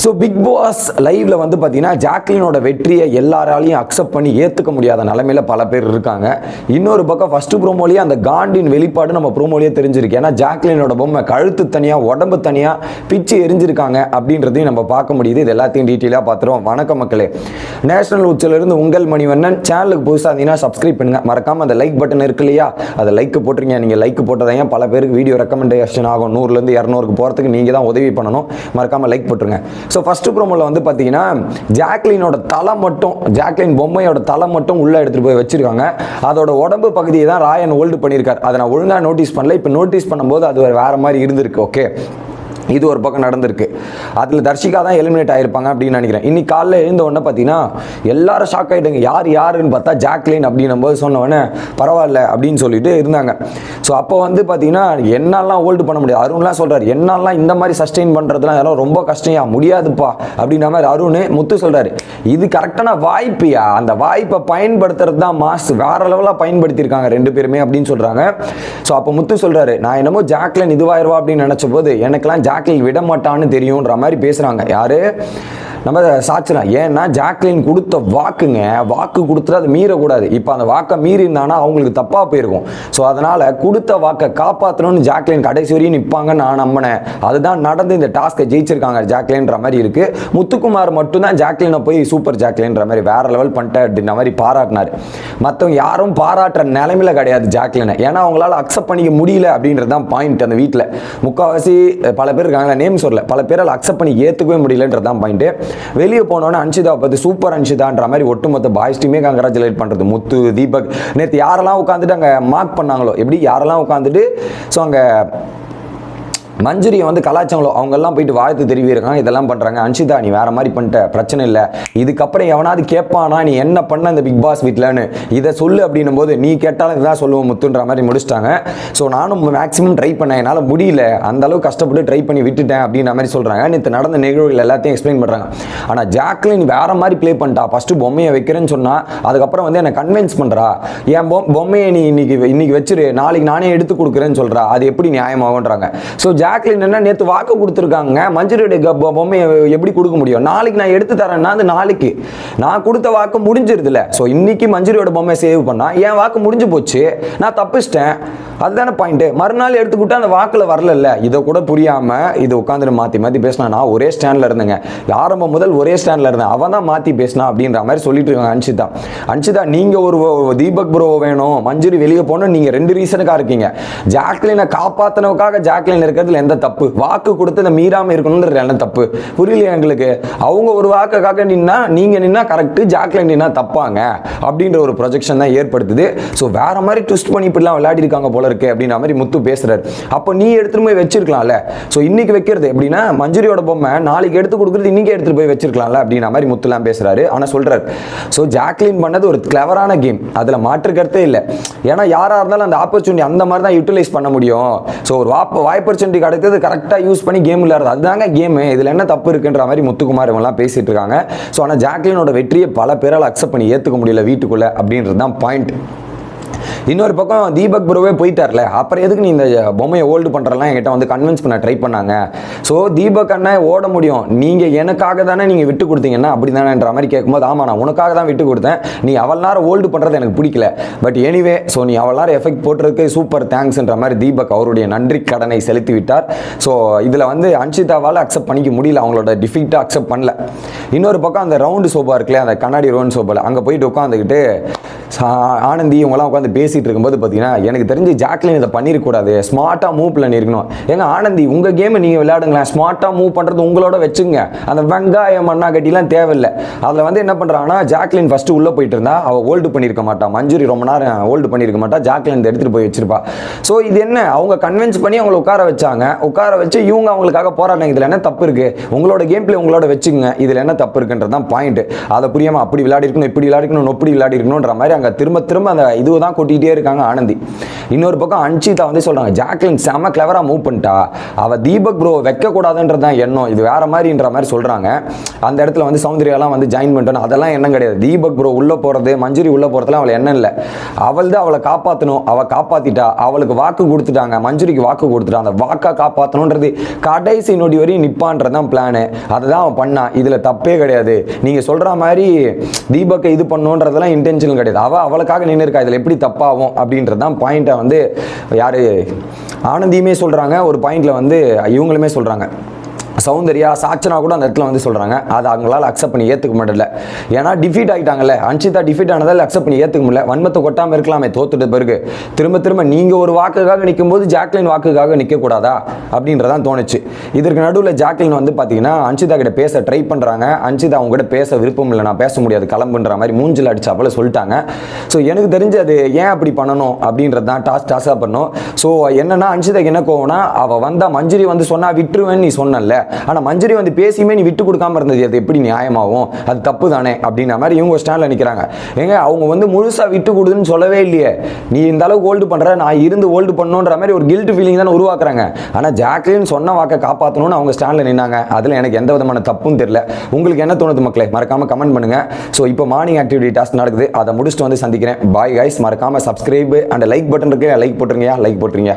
So big pass லைவ்ல வந்து பார்த்தீங்கன்னா ஜாக்லினோட வெற்றியை எல்லாராலையும் அக்செப்ட் பண்ணி ஏற்றுக்க முடியாத நிலமையில பல பேர் இருக்காங்க. இன்னொரு பக்கம் ஃபர்ஸ்ட் ப்ரோமோலேயே அந்த காண்டின் வெளிப்பாடு நம்ம ப்ரோமோலேயே தெரிஞ்சிருக்கு. ஏன்னா ஜாக்லினோட பொம்மை கழுத்து தனியாக உடம்பு தனியாக பிச்சு எரிஞ்சிருக்காங்க அப்படின்றதையும் நம்ம பார்க்க முடியுது. இது எல்லாத்தையும் டீட்டெயிலாக பார்த்துருவோம். வணக்கம் மக்களே. நேஷனல் உச்சிலிருந்து உங்கள் மணிவண்ணன். சேனலுக்கு புதுசாக இருந்தீங்கன்னா சப்ஸ்கிரைப் பண்ணுங்க. மறக்காம அந்த லைக் பட்டன் இருக்கு இல்லையா? அதை லைக் போட்டுருங்க. நீங்கள் லைக் போட்டதையும் பல பேருக்கு வீடியோ ரெக்கமெண்டேஷன் ஆகும். நூறுலேருந்து இரநூறுக்கு போகிறதுக்கு நீங்கள் தான் உதவி பண்ணணும். மறக்காம லைக் போட்டுருங்க. ஸோ ஃபஸ்ட்டு ப்ரோமோவில் வந்து பார்த்தீங்கன்னா ஜாக்லினோட தலை மட்டும் ஜாக்லின் பொம்மையோட தலை மட்டும் உள்ளே எடுத்துகிட்டு போய் வச்சுருக்காங்க. அதோட உடம்பு பகுதியை தான் ராயன் ஹோல்டு பண்ணியிருக்கார். அதை நான் ஒழுங்காக நோட்டீஸ் பண்ணல. இப்போ நோட்டீஸ் பண்ணும்போது அது ஒரு மாதிரி இருந்திருக்கு ஓகே இது ஒரு பக்கம் நடந்திருக்கு. அதில் தர்ஷிகா தான் எலிமினேட் ஆயிருப்பாங்க அப்படின்னு நினைக்கிறேன். இன்னைக்கு காலைல எழுந்த உடனே பார்த்தீங்கன்னா எல்லாரும் ஷாக் ஆகிட்டாங்க யார் யாருன்னு பார்த்தா ஜாக்லின் அப்படின்னும் போது சொன்னவொடனே பரவாயில்ல அப்படின்னு சொல்லிட்டு இருந்தாங்க. ஸோ அப்போ வந்து பார்த்தீங்கன்னா என்னெல்லாம் ஹோல்டு பண்ண முடியாது. அருண்லாம் சொல்கிறார் என்னெல்லாம் இந்த மாதிரி சஸ்டெயின் பண்ணுறதுலாம் அதெல்லாம் ரொம்ப கஷ்டம்யா? முடியாதுப்பா. அப்படின்ற மாதிரி அருண் முத்து சொல்கிறாரு இது கரெக்டான வாய்ப்புயா? அந்த வாய்ப்பை பயன்படுத்துறது தான் மாஸ் வேற லெவலாக பயன்படுத்தியிருக்காங்க ரெண்டு பேருமே அப்படின்னு சொல்கிறாங்க ஸோ அப்போ முத்து சொல்கிறாரு நான் என்னமோ ஜாக்லின் இதுவாயிருவா? அப்படின்னு நினச்ச போது எனக்கெல்லாம் டேக்கிள் விட மாட்டான்னு தெரியுன்ற மாதிரி பேசுறாங்க. யாரு? நம்ம சாட்சிலாம் ஏன்னா ஜாக்லின் கொடுத்த வாக்குங்க வாக்கு கொடுத்துட்டு அதை மீறக்கூடாது. இப்போ அந்த வாக்கை மீறி இருந்தானா அவங்களுக்கு தப்பாக போயிருக்கும். ஸோ அதனால் கொடுத்த வாக்கை காப்பாற்றணும்னு ஜாக்லின் கடைசி வரையும் நிற்பாங்கன்னு நான் நம்பினேன். அதுதான் நடந்து இந்த டாஸ்க்கை ஜெயிச்சிருக்காங்க ஜாக்லின்ற மாதிரி இருக்குது முத்துக்குமார் மட்டும்தான் ஜாக்லினை போய் சூப்பர் ஜாக்லின்ற மாதிரி வேற லெவல் பண்ணிட்டேன் அப்படின்ற மாதிரி பாராட்டினார். மற்றவங்க யாரும் பாராட்டுற நிலைமையில் கிடையாது ஜாக்லினை. ஏன்னா அவங்களால அக்செப்ட் பண்ணிக்க முடியல அப்படின்றது தான் பாயிண்ட் அந்த வீட்டில் முக்கால்வாசி பல பேர் இருக்காங்க நேம் சொல்லல. பல பேரால் அக்செப்ட் பண்ணி ஏற்றுக்கவே முடியலன்றது தான் பாயிண்ட்டு வெளியே போனோன்னே அன்ஷிதா பார்த்து சூப்பர் அன்ஷிதான்ற மாதிரி ஒட்டுமொத்த பாய்ஸ் டீமே கங்க்ராச்சுலேட் பண்ணுறது முத்து தீபக் நேற்று யாரெல்லாம் உட்காந்துட்டு அங்கே மார்க் பண்ணாங்களோ எப்படி யாரெல்லாம் உட்காந்துட்டு ஸோ அங்கே மஞ்சுரியை வந்து கலாச்சாரங்களோ அவங்கெல்லாம் போயிட்டு வாழ்த்து தெரிவிக்கிறாங்க இதெல்லாம் பண்ணுறாங்க அன்ஷிதா நீ வேறு மாதிரி பண்ணிட்ட பிரச்சனை இல்லை. இதுக்கப்புறம் எவனாவது கேட்பானா நீ என்ன பண்ண இந்த பிக் பாஸ் வீட்டில்னு இதை சொல்லு அப்படின்னும் போது நீ கேட்டாலும் இதுதான் சொல்லுவோம் முத்துன்ற மாதிரி முடிச்சிட்டாங்க. ஸோ நானும் மேக்ஸிமம் ட்ரை பண்ணேன். என்னால் முடியல. அந்த அளவுக்கு கஷ்டப்பட்டு ட்ரை பண்ணி விட்டுட்டேன் அப்படின்ற மாதிரி சொல்கிறாங்க நேற்று நடந்த நிகழ்வுகள் எல்லாத்தையும் எக்ஸ்பிளைன் பண்ணுறாங்க ஆனால் ஜாக்லின் வேறு மாதிரி ப்ளே பண்ணிட்டா ஃபஸ்ட்டு பொம்மையை வைக்கிறேன்னு சொன்னால் அதுக்கப்புறம் வந்து என்னை கன்வின்ஸ் பண்ணுறா என் பொம்மையை நீ இன்னைக்கு இன்னைக்கு வச்சிரு. நாளைக்கு நானே எடுத்து கொடுக்குறேன்னு சொல்கிறா அது எப்படி நியாயமாகன்றாங்க ஸோ ஜாக்லின் என்ன நேற்று வாக்கு கொடுத்துருக்காங்க. மஞ்சுரியுடைய க- பொம்மையை எப்படி கொடுக்க முடியும்? நாளைக்கு நான் எடுத்து தரேன்னா அது நாளைக்கு. நான் கொடுத்த வாக்கு முடிஞ்சிருதுல. ஸோ இன்னைக்கு மஞ்சுரியோட பொம்மையை சேவ் பண்ணால் என் வாக்கு முடிஞ்சு போச்சு. நான் தப்பிச்சிட்டேன். அதுதானே பாயிண்ட்டு மறுநாள் எடுத்துக்கிட்டா அந்த வாக்கில் வரலல்ல. இதை கூட புரியாமல் இதை உட்காந்துட்டு மாற்றி மாற்றி பேசினா நான் ஒரே ஸ்டாண்டில் இருந்தேங்க. ஆரம்பம் முதல் ஒரே ஸ்டாண்டில் இருந்தேன். அவன் தான் மாற்றி பேசினா அப்படின்ற மாதிரி சொல்லிட்டு இருக்காங்க அன்ஷிதா. அன்ஷிதா நீங்கள் ஒரு தீபக் ப்ரோ வேணும். மஞ்சுரி வெளியே போகணும். நீங்கள் ரெண்டு ரீசனுக்காக இருக்கீங்க. ஜாக்லினை காப்பாற்றினவுக்காக ஜாக்லின் இருக்கிறதுல எந்த தப்பு? வாக்கு கொடுத்து இந்த மீறாம இருக்கணும்ன்ற என்ன தப்பு? புரியலையா எங்களுக்கு? அவங்க ஒரு வாக்குக்காக நின்னா நீங்க நின்னா கரெக்டு ஜாக்லின் நின்னா தப்பாங்க. அப்படின்ற ஒரு ப்ரொஜெக்ஷன் தான் ஏற்படுத்துது. ஸோ வேற மாதிரி ட்விஸ்ட் பண்ணி இப்படிலாம் விளையாடி இருக்காங்க போல இருக்கு அப்படின்ற மாதிரி முத்து பேசுறாரு. அப்போ நீ எடுத்துட்டு போய் வச்சிருக்கலாம்ல? ஸோ இன்னைக்கு வைக்கிறது எப்படின்னா மஞ்சுரியோட பொம்மை நாளைக்கு எடுத்து கொடுக்குறது இன்னைக்கு எடுத்துட்டு போய் வச்சிருக்கலாம்ல அப்படின்ற மாதிரி முத்துலாம் பேசுறாரு. ஆனா சொல்றாரு. ஸோ ஜாக்லின் பண்ணது ஒரு கிளவரான கேம் அதுல மாற்று கருத்தே இல்லை. ஏன்னா யாரா இருந்தாலும் அந்த ஆப்பர்ச்சுனிட்டி அந்த மாதிரி தான் யூட்டிலைஸ் பண்ண முடியும். ஸோ ஒரு வாய்ப்பு வாய்ப்பர்ச்சுனிட்டி அடுத்தது கரெக்டாக யூஸ் பண்ணி கேம் விளையாடுறது. அதுதாங்க கேம் இதில் என்ன தப்பு இருக்குன்ற மாதிரி முத்துக்குமார் இவங்கலாம் பேசிட்டு இருக்காங்க. ஸோ ஆனால் ஜாக்லினோட வெற்றியை பல பேரால் அக்செப்ட் பண்ணி ஏற்றுக்க முடியல வீட்டுக்குள்ள அப்படின்றது தான் பாயிண்ட் இன்னொரு பக்கம் தீபக் ப்ரோவே போயிட்டார்ல. அப்புறம் எதுக்கு நீ இந்த பொம்மையை ஹோல்டு பண்ணுறலாம் என்கிட்ட வந்து கன்வின்ஸ் பண்ண ட்ரை பண்ணாங்க? ஸோ தீபக் அண்ணா ஓட முடியும். நீங்கள் எனக்காக தானே நீங்கள் விட்டு கொடுத்தீங்கன்னா அப்படி தானேன்ற மாதிரி கேட்கும்போது ஆமாம் நான் உனக்காக தான் விட்டு கொடுத்தேன். நீ அவள் நேரம் ஹோல்டு பண்ணுறது எனக்கு பிடிக்கல. பட் எனிவே ஸோ நீ அவள் நேரம் எஃபெக்ட் போட்டிருக்கு. சூப்பர் தேங்க்ஸ்ன்ற மாதிரி தீபக் அவருடைய நன்றி கடனை செலுத்தி விட்டார். ஸோ இதில் வந்து அன்ஷிதாவால் அக்செப்ட் பண்ணிக்க முடியல. அவங்களோட டிஃபிக்ட்டாக அக்செப்ட் பண்ணல. இன்னொரு பக்கம் அந்த ரவுண்டு சோபா இருக்குல்ல அந்த கண்ணாடி ரவுண்ட் சோபாவில் அங்கே போயிட்டு உட்காந்துக்கிட்டு ஆனந்தி இவங்களாம் உட்காந்து பேசிட்டு இருக்கும்போது பார்த்தீங்கன்னா எனக்கு தெரிஞ்சு ஜாக்லின் இதை பண்ணிடக்கூடாது ஸ்மார்ட்டாக மூவ் பண்ணியிருக்கணும் ஏன்னா ஆனந்தி உங்கள் கேமை நீங்கள் விளையாடுங்களேன். ஸ்மார்ட்டாக மூவ் பண்ணுறது உங்களோட வச்சுங்க. அந்த வெங்காயம் மண்ணா கட்டிலாம் தேவையில்லை. அதில் வந்து என்ன பண்ணுறாங்கன்னா ஜாக்லின் ஃபஸ்ட்டு உள்ளே போயிட்டு இருந்தா அவள் ஹோல்டு பண்ணியிருக்க மாட்டான் மஞ்சுரி ரொம்ப நேரம் ஹோல்டு பண்ணியிருக்க மாட்டா. ஜாக்லின் எடுத்துகிட்டு போய் வச்சிருப்பா. ஸோ இது என்ன? அவங்க கன்வின்ஸ் பண்ணி அவங்கள உட்கார வச்சாங்க. உட்கார வச்சு இவங்க அவங்களுக்காக போராடினாங்க இதில் என்ன தப்பு இருக்கு? உங்களோட கேம் பிளே உங்களோட வச்சுங்க. இதில் என்ன தப்பு இருக்குன்றது தான் பாயிண்ட் அதை புரியாமல் அப்படி விளையாடி இருக்கணும் இப்படி விளையாடி இருக்கணும் இப்படி விளையாடி இருக்கணுன்ற மாதிரி அங்கே திரும்ப திரும்ப அந்த இதுதான் தான் கொட்டிகிட்டே இருக்காங்க ஆனந்தி. இன்னொரு பக்கம் அன்ஷிதா வந்து சொல்கிறாங்க ஜாக்லின் செம கிளவராக மூவ் பண்ணிட்டா. அவள் தீபக் ப்ரோ வைக்கக்கூடாதுன்றது தான் எண்ணம். இது வேற மாதிரின்ற மாதிரி சொல்கிறாங்க அந்த இடத்துல வந்து சௌந்தர்யாலாம் வந்து ஜாயின் பண்ணிட்டோம் அதெல்லாம் எண்ணம் கிடையாது. தீபக் ப்ரோ உள்ளே போகிறது மஞ்சுரி உள்ளே போகிறதுலாம் அவள் எண்ணம் இல்லை. அவள் தான் அவளை காப்பாற்றணும் அவள் காப்பாற்றிட்டா அவளுக்கு வாக்கு கொடுத்துட்டாங்க. மஞ்சுரிக்கு வாக்கு கொடுத்துட்டா. அந்த வாக்கை காப்பாற்றணுன்றது கடைசி நொடி வரையும் நிற்பான்றது தான் பிளானு அதை தான் அவன் பண்ணான் இதில் தப்பே கிடையாது. நீங்கள் சொல்கிற மாதிரி தீபக்கை இது பண்ணணுன்றதெல்லாம் இன்டென்ஷன் கிடையாது. அவள் அவளுக்காக நின்று இருக்கா இதில் எப்படி தப்பு தப்பாகும் அப்படின்றது தான் பாயிண்ட்டை வந்து யார் ஆனந்தியுமே சொல்கிறாங்க ஒரு பாயிண்டில் வந்து இவங்களுமே சொல்கிறாங்க சௌந்தர்யா சாச்சனா கூட அந்த இடத்துல வந்து சொல்கிறாங்க அதை அவங்களால அக்செப்ட் பண்ணி ஏற்றுக்க முடியல ஏன்னா டிஃபீட் ஆகிட்டாங்கல்ல அன்ஷிதா டிஃபீட் ஆனதால் அக்செப்ட் பண்ணி ஏற்றுக்க முடியல. வன்மத்தை கொட்டாமல் இருக்கலாமே தோத்துட்ட பிறகு. திரும்ப திரும்ப நீங்கள் ஒரு வாக்குக்காக நிற்கும் போது ஜாக்லின் வாக்குக்காக நிற்கக்கூடாதா அப்படின்றதான் தோணுச்சு. இதற்கு நடுவில் ஜாக்லின் வந்து பார்த்தீங்கன்னா அன்ஷிதா கிட்ட பேச ட்ரை பண்ணுறாங்க அன்ஷிதா அவங்க கிட்ட பேச விருப்பம் இல்லை நான் பேச முடியாது கிளம்புன்ற மாதிரி மூஞ்சில் அடிச்சாப்பல சொல்லிட்டாங்க. ஸோ எனக்கு தெரிஞ்சு அது ஏன் அப்படி பண்ணணும் அப்படின்றது தான் டாஸ் டாஸாக பண்ணணும். ஸோ என்னன்னா அன்ஷிதாக்கு என்ன கோவம்னா அவள் வந்தால் மஞ்சுரி வந்து சொன்னால் விட்டுருவேன்னு நீ சொன்னல ஆனால் மஞ்சரி வந்து பேசியுமே நீ விட்டு கொடுக்காம இருந்தது. அது எப்படி நியாயமாகும்? அது தப்பு தானே அப்படின்ற மாதிரி இவங்க ஸ்டாண்டில் நிற்கிறாங்க ஏங்க அவங்க வந்து முழுசாக விட்டு கொடுதுன்னு சொல்லவே இல்லையே. நீ இந்த அளவுக்கு ஹோல்டு பண்ணுற நான் இருந்து ஹோல்டு பண்ணணுன்ற மாதிரி ஒரு கில்ட் ஃபீலிங் தானே உருவாக்குறாங்க. ஆனால் ஜாக்லின் சொன்ன வாக்கை காப்பாற்றணும்னு அவங்க ஸ்டாண்டில் நின்னாங்க. அதில் எனக்கு எந்த விதமான தப்பும் தெரியல. உங்களுக்கு என்ன தோணுது மக்களே? மறக்காமல் கமெண்ட் பண்ணுங்க. ஸோ இப்போ மார்னிங் ஆக்டிவிட்டி டாஸ்க் நடக்குது. அதை முடிச்சுட்டு வந்து சந்திக்கிறேன். பாய் கைஸ் மறக்காமல் சப்ஸ்கிரைப் அண்ட் லைக் பட்டன் இருக்கு. லைக் போட்டுருங்கயா லைக் போட்டுருங்க